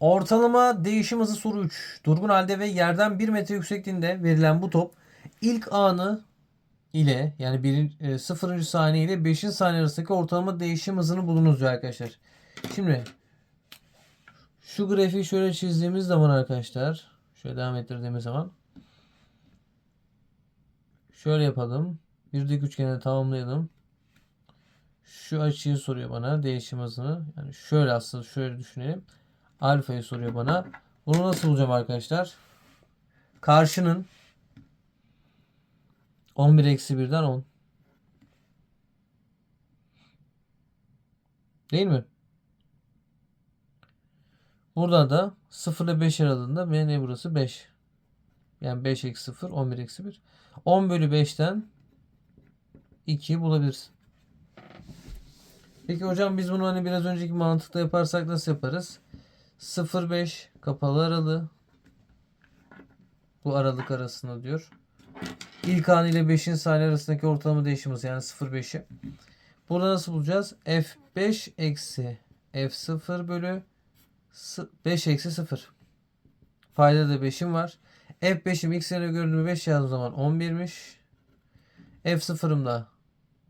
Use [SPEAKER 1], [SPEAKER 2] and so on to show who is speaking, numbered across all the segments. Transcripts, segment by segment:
[SPEAKER 1] Ortalama değişim hızı soru 3. Durgun halde ve yerden 1 metre yüksekliğinde verilen bu top ilk anı ile yani bir, e, 0. saniye ile 5. saniye arasındaki ortalama değişim hızını bulunuz diyor arkadaşlar. Şimdi şu grafiği şöyle çizdiğimiz zaman arkadaşlar şöyle devam ettirdiğimiz zaman şöyle yapalım. Bir dik üçgeni tamamlayalım. Şu açıyı soruyor bana değişim hızını. Yani şöyle aslında şöyle düşünelim. Alfayı soruyor bana. Bunu nasıl bulacağım arkadaşlar? Karşının 11 eksi 1'den 10. Değil mi? Burada da 0 ile 5 aralığında ne burası? 5. Yani 5 eksi 0, 11 eksi 1. 10 bölü 5'ten 2'yi bulabilirsin. Peki hocam biz bunu hani biraz önceki mantıkla yaparsak nasıl yaparız? 0-5 kapalı aralığı. Bu aralık arasında diyor. İlk an ile 5. saniye arasındaki ortalama değişimimiz yani 0-5'i. Burada nasıl bulacağız? F5 eksi F0 bölü s- 5 eksi 0. Fayda da 5'im var. F5'im x yerine gördüğümü 5 yazdığım zaman 11'miş. F0'ım da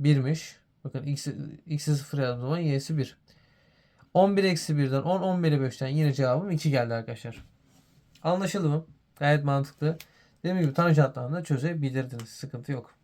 [SPEAKER 1] 1'miş. Bakın x'i, x'i 0 yazdığım zaman y'si 1. 11 eksi 1'den 10, 11'e 5'ten yine cevabım 2 geldi arkadaşlar. Anlaşıldı mı? Gayet mantıklı. Dediğim gibi tanjantlarını da çözebilirdiniz. Sıkıntı yok.